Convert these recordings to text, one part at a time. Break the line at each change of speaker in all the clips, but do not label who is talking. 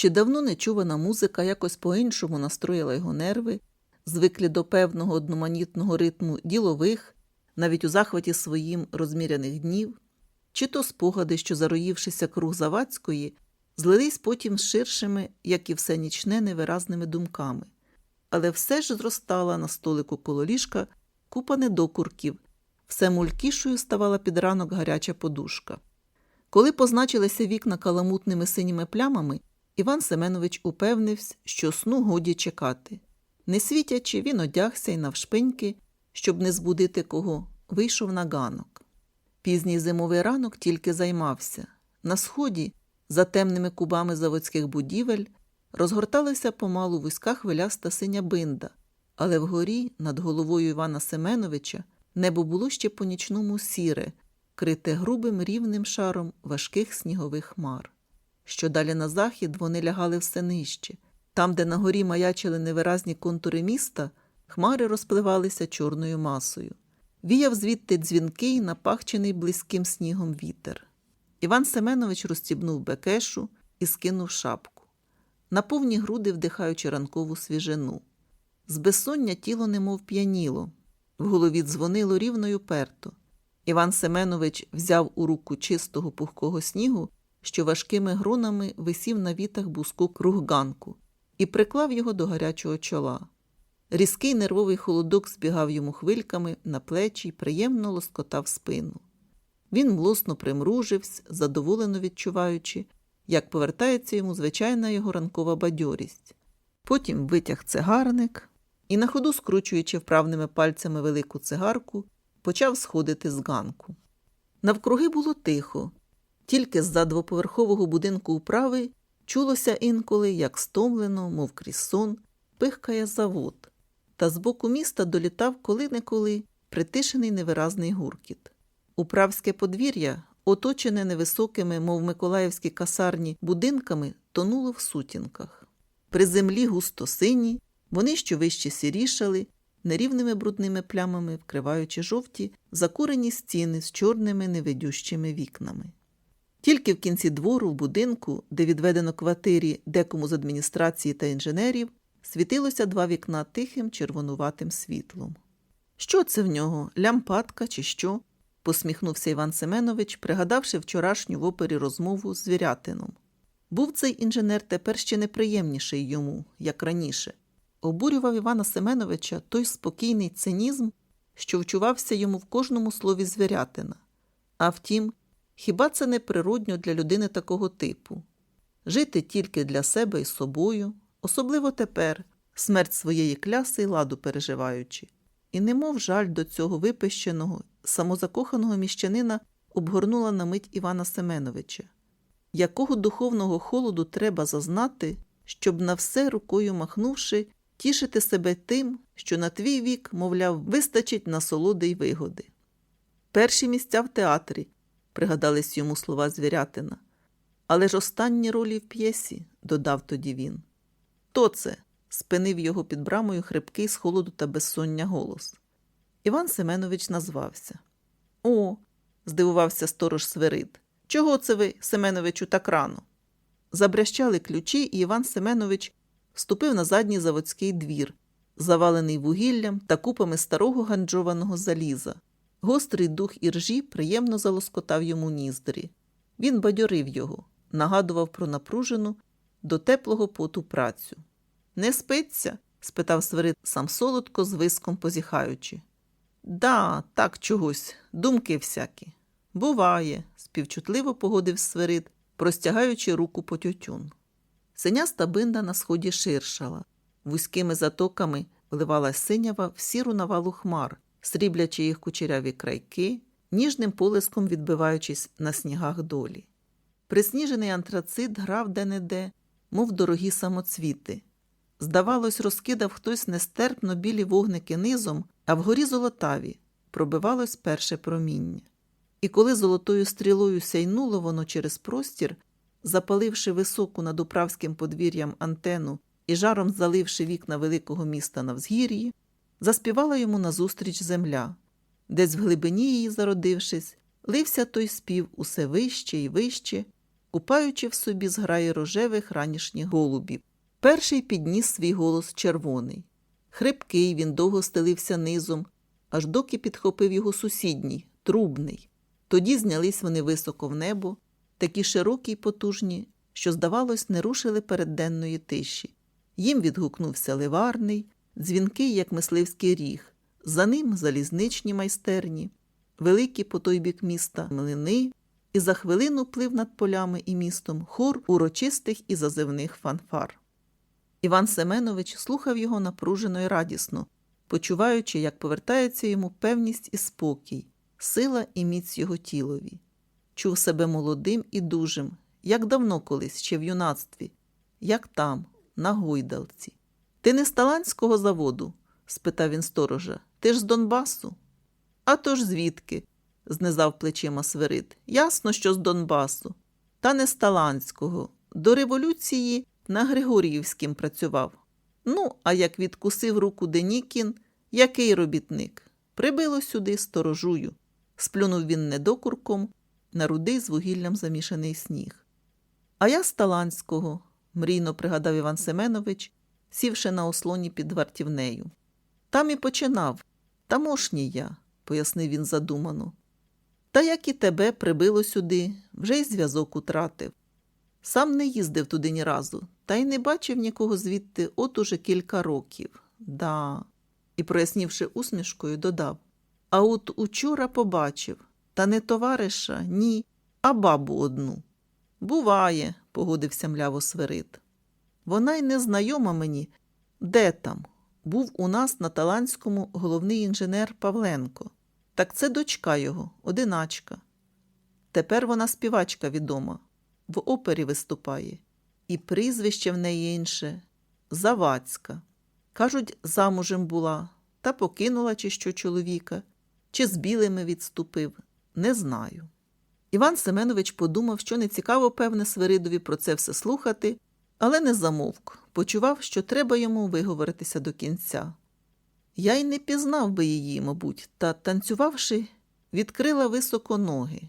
Чи давно нечувана музика якось по-іншому настроїла його нерви, звиклі до певного одноманітного ритму ділових, навіть у захваті своїм розміряних днів, чи то спогади, що, зароївшися круг Завадської, злились потім ширшими, як і все нічне, невиразними думками. Але все ж зростала на столику коло ліжка купа недокурків, все мулькішою ставала під ранок гаряча подушка. Коли позначилися вікна каламутними синіми плямами, Іван Семенович упевнився, що сну годі чекати. Не світячи, він одягся й навшпиньки, щоб не збудити кого, вийшов на ганок. Пізній зимовий ранок тільки займався. На сході, за темними кубами заводських будівель, розгорталася помалу вузька хвиляста синя бинда, але вгорі, над головою Івана Семеновича, небо було ще по нічному сіре, крите грубим рівним шаром важких снігових хмар. Що далі на захід вони лягали все нижче. Там, де на горі маячили невиразні контури міста, хмари розпливалися чорною масою. Віяв звідти дзвінкий, напахчений близьким снігом вітер. Іван Семенович розстібнув бекешу і скинув шапку. На повні груди вдихаючи ранкову свіжину. З безсоння тіло немов п'яніло, в голові дзвонило рівно й уперто. Іван Семенович взяв у руку чистого пухкого снігу, що важкими гронами висів на вітах буску круг ганку, і приклав його до гарячого чола. Різкий нервовий холодок збігав йому хвильками на плечі й приємно лоскотав спину. Він млосно примружився, задоволено відчуваючи, як повертається йому звичайна його ранкова бадьорість. Потім витяг цигарник і, на ходу, скручуючи вправними пальцями велику цигарку, почав сходити з ганку. Навкруги було тихо, тільки з-за двоповерхового будинку управи чулося інколи, як стомлено, мов крізь сон, пихкає завод, та з боку міста долітав коли-неколи притишений невиразний гуркіт. Управське подвір'я, оточене невисокими, мов миколаївські касарні, будинками, тонуло в сутінках. При землі густо сині, вони що вище сірішали, нерівними брудними плямами, вкриваючи жовті, закурені стіни з чорними невидющими вікнами. Тільки в кінці двору, в будинку, де відведено квартирі декому з адміністрації та інженерів, світилося два вікна тихим червонуватим світлом. Що це в нього? Лямпадка чи що? посміхнувся Іван Семенович, пригадавши вчорашню в опері розмову з звірятином. Був цей інженер тепер ще неприємніший йому, як раніше. Обурював Івана Семеновича той спокійний цинізм, що вчувався йому в кожному слові звірятина. А втім, хіба це не природньо для людини такого типу? Жити тільки для себе і собою, особливо тепер, смерть своєї кляси й ладу переживаючи. І немов жаль до цього випищеного, самозакоханого міщанина обгорнула на мить Івана Семеновича. Якого духовного холоду треба зазнати, щоб на все рукою махнувши, тішити себе тим, що на твій вік, мовляв, вистачить насолоди й вигоди. Перші місця в театрі, пригадались йому слова звірятина. Але ж останні ролі в п'єсі, додав тоді він. То це? спинив його під брамою хрипкий з холоду та безсоння голос. Іван Семенович назвався. О, здивувався сторож Свирид. Чого це ви, Семеновичу, так рано? Забрящали ключі, і Іван Семенович вступив на задній заводський двір, завалений вугіллям та купами старого ганджованого заліза. Гострий дух іржі приємно залоскотав йому ніздрі. Він бадьорив його, нагадував про напружену до теплого поту працю. Не спиться? спитав Свирид сам солодко, з виском позіхаючи. Да, так чогось, думки всякі. Буває, співчутливо погодив Свирид, простягаючи руку по тютюн. Синяста бинда на сході ширшала, вузькими затоками вливалась синява в сіру навалу хмар, сріблячи їх кучеряві крайки, ніжним полиском відбиваючись на снігах долі. Присніжений антрацит грав де-не-де, мов дорогі самоцвіти. Здавалось, розкидав хтось нестерпно білі вогники низом, а вгорі золотаві пробивалось перше проміння. І коли золотою стрілою сяйнуло воно через простір, запаливши високу над управським подвір'ям антену і жаром заливши вікна великого міста на взгір'ї, заспівала йому назустріч земля. Десь в глибині її зародившись, лився той спів усе вище і вище, купаючи в собі зграї рожевих ранішніх голубів. Перший підніс свій голос червоний. Хрипкий він довго стелився низом, аж доки підхопив його сусідній, трубний. Тоді знялись вони високо в небо, такі широкі й потужні, що, здавалось, не рушили перед денної тиші. Їм відгукнувся ливарний, дзвінкий, як мисливський ріг, за ним залізничні майстерні, великі по той бік міста млини, і за хвилину плив над полями і містом хор урочистих і зазивних фанфар. Іван Семенович слухав його напружено й радісно, почуваючи, як повертається йому певність і спокій, сила і міць його тілові. Чув себе молодим і дужим, як давно колись, ще в юнацтві, як там, на гойдалці. Ти не з таланського заводу? спитав він сторожа. Ти ж з Донбасу? А то ж звідки? знизав плечима Свирид. Ясно, що з Донбасу. Та не з Таланського. До революції на Григоріївським працював. Ну, а як відкусив руку Денікін, який робітник? Прибило сюди сторожую. Сплюнув він недокурком на рудий з вугіллям замішаний сніг. А я з Таланського, мрійно пригадав Іван Семенович, сівши на ослоні під вартівнею. Там і починав. Тамошній я, пояснив він задумано. Та як і тебе прибило сюди, вже й зв'язок утратив. Сам не їздив туди ні разу, та й не бачив нікого звідти от уже кілька років. Да. І, прояснівши усмішкою, додав А от учора побачив, та не товариша, ні, а бабу одну. Буває, погодився мляво Свирид. Вона й не знайома мені. Де там? Був у нас на Таланському головний інженер Павленко. Так це дочка його, одиначка. Тепер вона співачка відома, в опері виступає, і прізвище в неї інше Завадська. Кажуть, замужем була, та покинула чи що чоловіка, чи з білими відступив, не знаю. Іван Семенович подумав, що не цікаво, певне, Свиридові про це все слухати, але не замовк, почував, що треба йому виговоритися до кінця. Я й не пізнав би її, мабуть, та, танцювавши, відкрила високо ноги.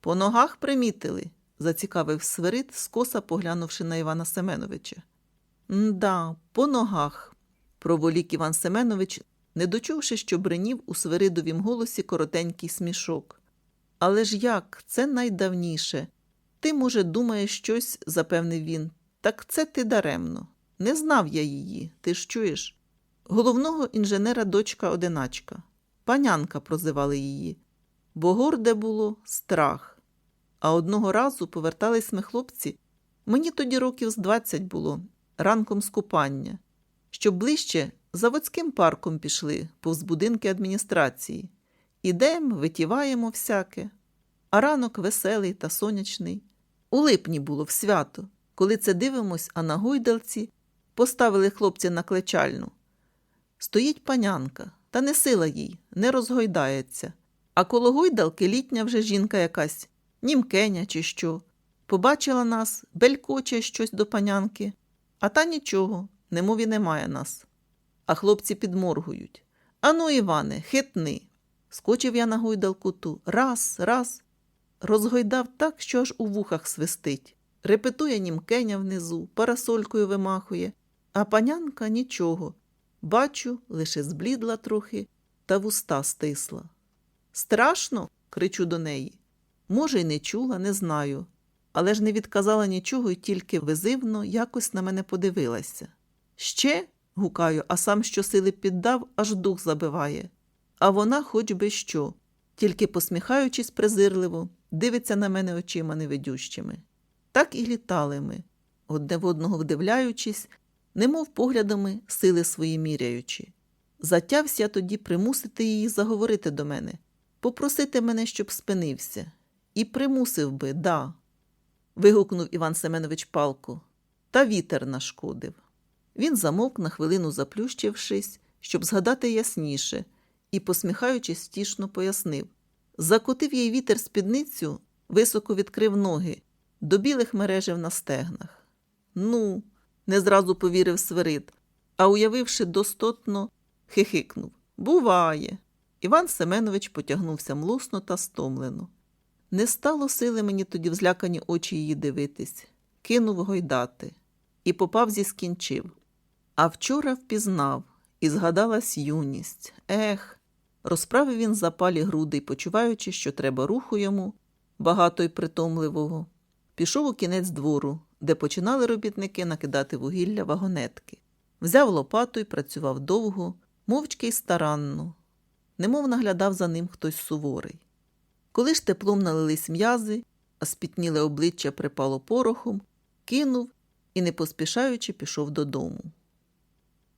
По ногах примітили, зацікавив Свирид, скоса поглянувши на Івана Семеновича. Да, по ногах, проволік Іван Семенович, не дочувши, що бринів у Свиридовім голосі коротенький смішок. Але ж як, це найдавніше. Ти, може, думаєш щось, запевнив він. Так це ти даремно. Не знав я її, ти ж чуєш? Головного інженера дочка одиначка. Панянка прозивали її, бо горде було страх. А одного разу повертались ми хлопці. Мені тоді років з двадцять було, ранком з купання, щоб ближче заводським парком пішли повз будинки адміністрації. Ідем, витіваємо всяке. А ранок веселий та сонячний. У липні було в свято, коли це дивимось, а на гойдалці поставили хлопця на клечальну. Стоїть панянка, та не сила їй, не розгойдається. А коло гойдалки літня вже жінка якась, німкеня чи що. Побачила нас, белькоче щось до панянки, а та нічого, немов і немає нас. А хлопці підморгують. Ану, Іване, хитни. Скочив я на гойдалку ту. Раз, раз. Розгойдав так, що аж у вухах свистить. Репетує німкеня внизу, парасолькою вимахує, а панянка нічого. Бачу, лише зблідла трохи та вуста стисла. Страшно? кричу до неї. Може, й не чула, не знаю, але ж не відказала нічого і тільки визивно якось на мене подивилася. Ще? гукаю, а сам щосили піддав, аж дух забиває. А вона хоч би що, тільки посміхаючись презирливо, дивиться на мене очима невидющими. Так і літали ми, одне в одного вдивляючись, немов поглядами сили свої міряючи. Затявся тоді примусити її заговорити до мене, попросити мене, щоб спинився. І примусив би, да. вигукнув Іван Семенович палко, та вітер нашкодив. Він замовк на хвилину заплющившись, щоб згадати ясніше, і, посміхаючись, стішно пояснив. Закотив їй вітер спідницю, високо відкрив ноги, до білих мережів на стегнах. Ну, не зразу повірив Свирид, а уявивши достотно, хихикнув. Буває. Іван Семенович потягнувся млусно та стомлено. Не стало сили мені тоді в злякані очі її дивитись, кинув гойдати і попав зі скінчив. А вчора впізнав і згадалась юність. Ех, розправив він запалі груди почуваючи, що треба руху йому, багато й притомливого, пішов у кінець двору, де починали робітники накидати вугілля вагонетки. Взяв лопату і працював довго, мовчки й старанно, немов наглядав за ним хтось суворий. Коли ж теплом налились м'язи, а спітніле обличчя припало порохом, кинув і, не поспішаючи, пішов додому.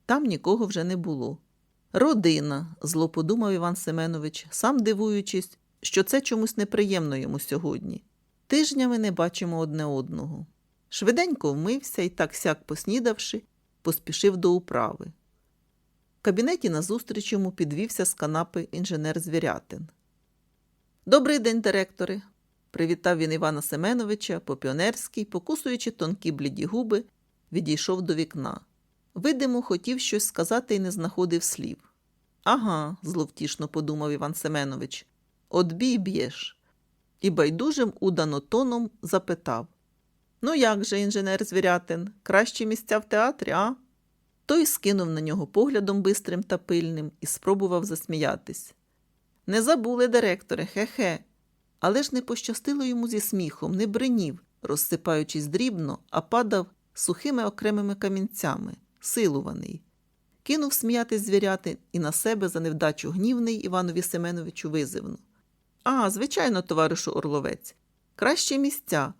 Там нікого вже не було. Родина, зло подумав Іван Семенович, сам дивуючись, що це чомусь неприємно йому сьогодні. Тижнями не бачимо одне одного. Швиденько вмився і так сяк поснідавши, поспішив до управи. В кабінеті назустріч йому підвівся з канапи інженер Звірятин. Добрий день, директоре. Привітав він Івана Семеновича по піонерській, покусуючи тонкі бліді губи, відійшов до вікна. Видимо, хотів щось сказати і не знаходив слів. Ага, зловтішно подумав Іван Семенович. От бій б'єш. І байдужим удано тоном запитав Ну як же, інженер Звірятин, кращі місця в театрі, а? Той скинув на нього поглядом бистрим та пильним і спробував засміятись. Не забули, директоре, хе-хе. Але ж не пощастило йому зі сміхом, не бринів, розсипаючись дрібно, а падав сухими окремими камінцями, силуваний. Кинув сміятись звіряти і на себе за невдачу гнівний Іванові Семеновичу визивну. А, звичайно, товаришу Орловець, кращі місця.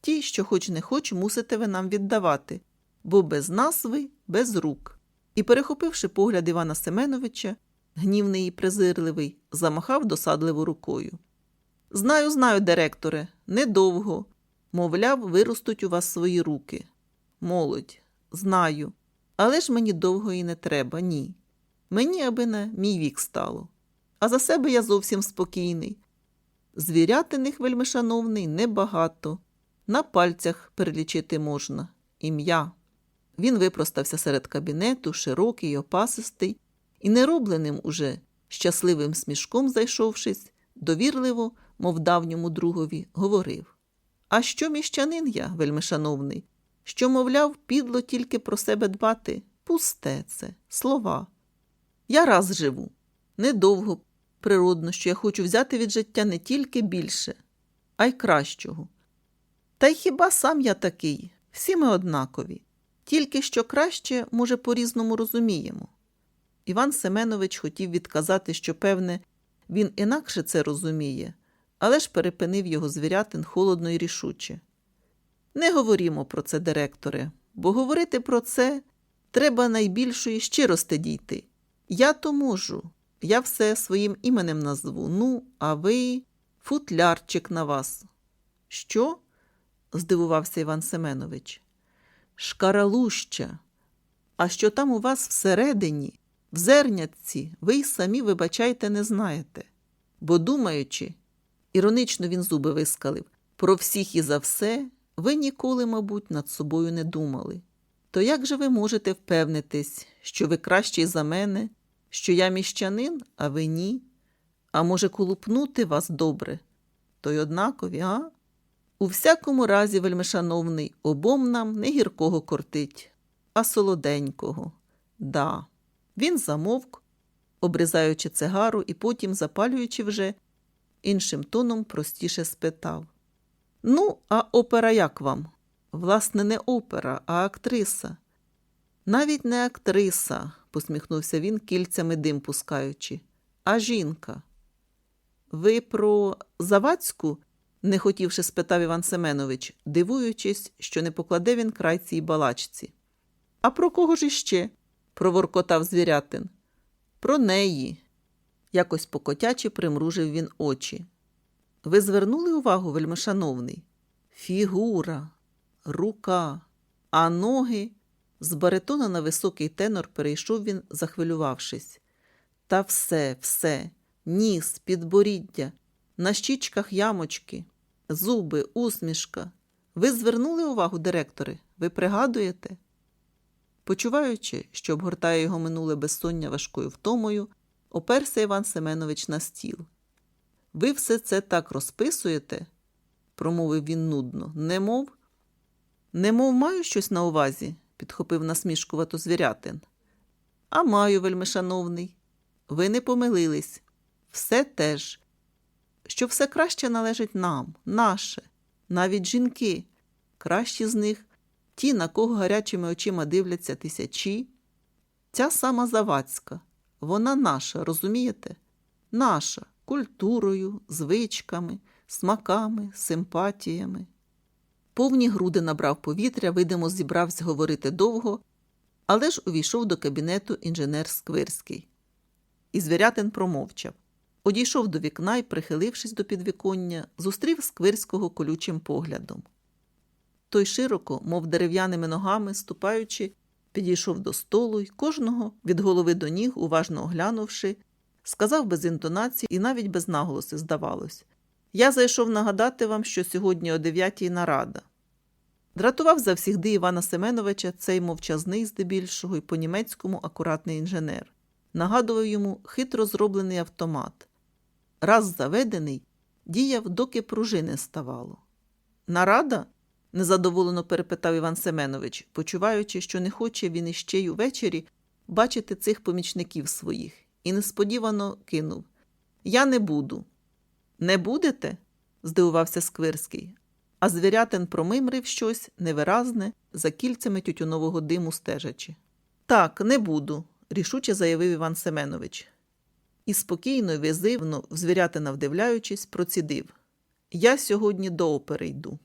Ті, що хоч не хоч, мусите ви нам віддавати, бо без нас ви без рук. І, перехопивши погляд Івана Семеновича, гнівний і презирливий, замахав досадливо рукою. Знаю, знаю, директоре, недовго. Мовляв, виростуть у вас свої руки. Молодь, знаю. Але ж мені довго і не треба, ні. Мені аби на мій вік стало. А за себе я зовсім спокійний. Звірятиних, вельмишановний, небагато. На пальцях перелічити можна. Ім'я. Він випростався серед кабінету, широкий, опасистий, і неробленим уже, щасливим смішком зайшовшись, довірливо, мов давньому другові, говорив А що міщанин я, вельмишановний, що, мовляв, підло тільки про себе дбати? Пусте це, слова. Я раз живу, недовго, природно, що я хочу взяти від життя не тільки більше, а й кращого. Та й хіба сам я такий? Всі ми однакові, тільки що краще, може, по-різному розуміємо. Іван Семенович хотів відказати, що, певне, він інакше це розуміє, але ж перепинив його звірятин холодно і рішуче. Не говорімо про це, директоре, бо говорити про це треба найбільшої щирости дійти. Я то можу, я все своїм іменем назву. Ну, а ви футлярчик на вас. Що? здивувався Іван Семенович. Шкаралуща. А що там у вас всередині, в зернятці, ви й самі, вибачайте, не знаєте. Бо, думаючи, іронично він зуби вискалив, про всіх і за все, ви ніколи, мабуть, над собою не думали. То як же ви можете впевнитись, що ви кращий за мене, що я міщанин, а ви ні? А може, колупнути вас добре? То й однакові, а? У всякому разі, вельмишановний, обом нам не гіркого кортить, а солоденького. Да. Він замовк, обрізаючи цигару і потім, запалюючи вже, іншим тоном простіше спитав. Ну, а опера як вам? Власне, не опера, а актриса. Навіть не актриса, посміхнувся він, кільцями дим пускаючи, а жінка. Ви про Завадську? не хотівши спитав Іван Семенович, дивуючись, що не покладе він край цій балачці. А про кого ж іще? проворкотав звірятин. Про неї. Якось покотяче примружив він очі. Ви звернули увагу, вельмишановний? Фігура, рука, а ноги. З баритона на високий тенор перейшов він, захвилювавшись. Та все, все, ніс, підборіддя, на щічках ямочки, зуби, усмішка. Ви звернули увагу, директори? Ви пригадуєте? Почуваючи, що обгортає його минуле безсоння важкою втомою, оперся Іван Семенович на стіл. Ви все це так розписуєте, промовив він нудно, немов. Немов маю щось на увазі, підхопив насмішкувато звірятин. А маю, вельмишановний. Ви не помилились. Все теж. Що все краще належить нам, наше, навіть жінки. Кращі з них, ті, на кого гарячими очима дивляться тисячі. Ця сама Завадська, вона наша, розумієте? Наша культурою, звичками, смаками, симпатіями. Повні груди набрав повітря, видимо, зібрався говорити довго, але ж увійшов до кабінету інженер Сквирський. І звірятин промовчав. Одійшов до вікна і, прихилившись до підвіконня, зустрів Сквирського колючим поглядом. Той широко, мов дерев'яними ногами, ступаючи, підійшов до столу й кожного від голови до ніг, уважно оглянувши, сказав без інтонації і навіть без наголоси, здавалось. Я зайшов нагадати вам, що сьогодні о дев'ятій нарада. Дратував завсігди Івана Семеновича цей мовчазний, здебільшого, і по-німецькому акуратний інженер. Нагадував йому хитро зроблений автомат. Раз заведений, діяв, доки пружини ставало. Нарада? незадоволено перепитав Іван Семенович, почуваючи, що не хоче він іще й увечері бачити цих помічників своїх, і несподівано кинув Я не буду. Не будете? здивувався Сквирський. А звірятин промимрив щось невиразне за кільцями тютюнового диму стежачи. Так, не буду, рішуче заявив Іван Семенович. І спокійно й визивно, в звірятина вдивляючись, процідив. Я сьогодні до опери йду.